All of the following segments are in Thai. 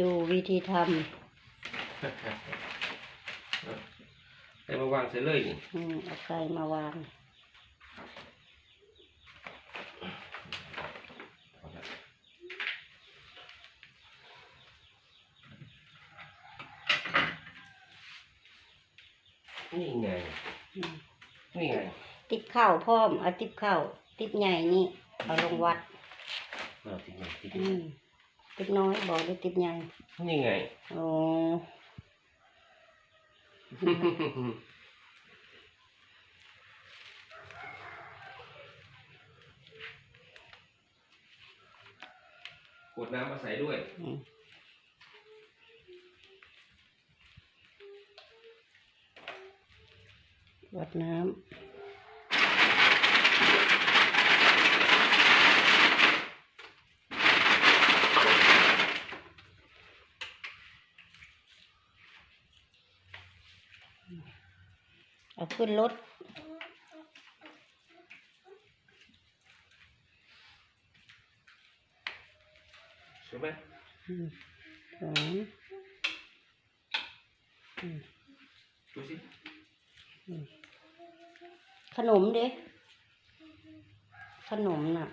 ดูวิธีทแต่มาวางเสร็จเลยนี่ำอืมเอาไก่มาวาง นี่ไง อืม นี่ไงติบข้าวพร้อมเอาติบข้าวติบใหญ่นี่เอาลงวัดเอาที่ไหนที่อืม ติบน้อยบอกด้วยติบใหญ่นี่ไงโอ้กดน้ำมาใส่ด้วยอืมวัดน้ำ เอาขึ้นรถใช่ไหมอืมสองอืมดูสิขนมเด้ขนมน่ะ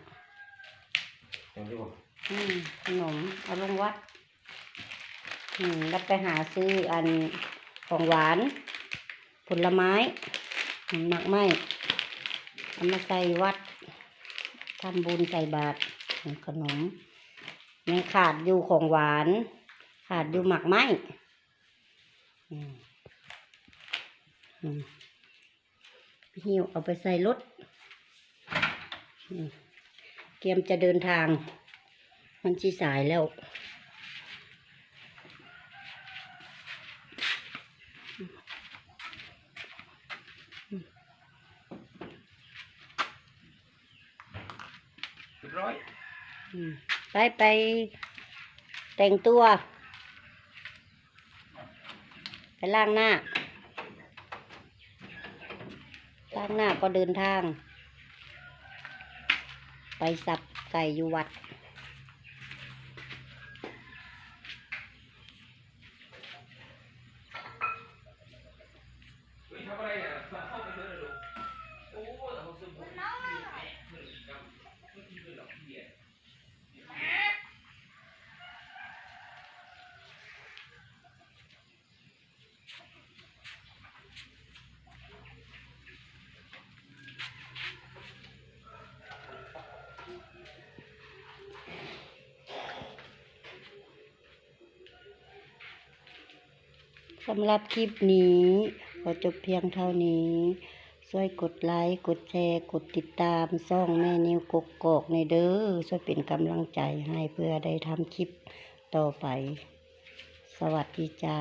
เห็นไหมบอกอืมขนม เอาลงวัด อืมแล้วไปหาซื้ออันของหวาน ผลไม้หมักไม้เอามาใส่วัดทำบุญใส่บาตรขนมยังขาดอยู่ของหวาน ขาดอยู่หมักไม้หิวเอาไปใส่รถเตรียมจะเดินทาง มันชีสายแล้ว เรียบร้อยอืมไปไปแต่งตัว ไปล้างหน้าล้างหน้าก็เดินทาง ไปสับไก่อยู่วัด เฮ้ยทำอะไรเนี่ยมาเข้าไปเถอะลูกโอ้โหเอาสมุนไพรเฮ้ยกำไม่กินเลยหรอกเบียร์ สำหรับคลิปนี้ ขอจบเพียงเท่านี้ ช่วยกดไลค์ กดแชร์ กดติดตามซ่องแม่นิวกกกอกในเด้อ ช่วยเป็นกำลังใจให้เพื่อได้ทำคลิปต่อไป สวัสดีจ้า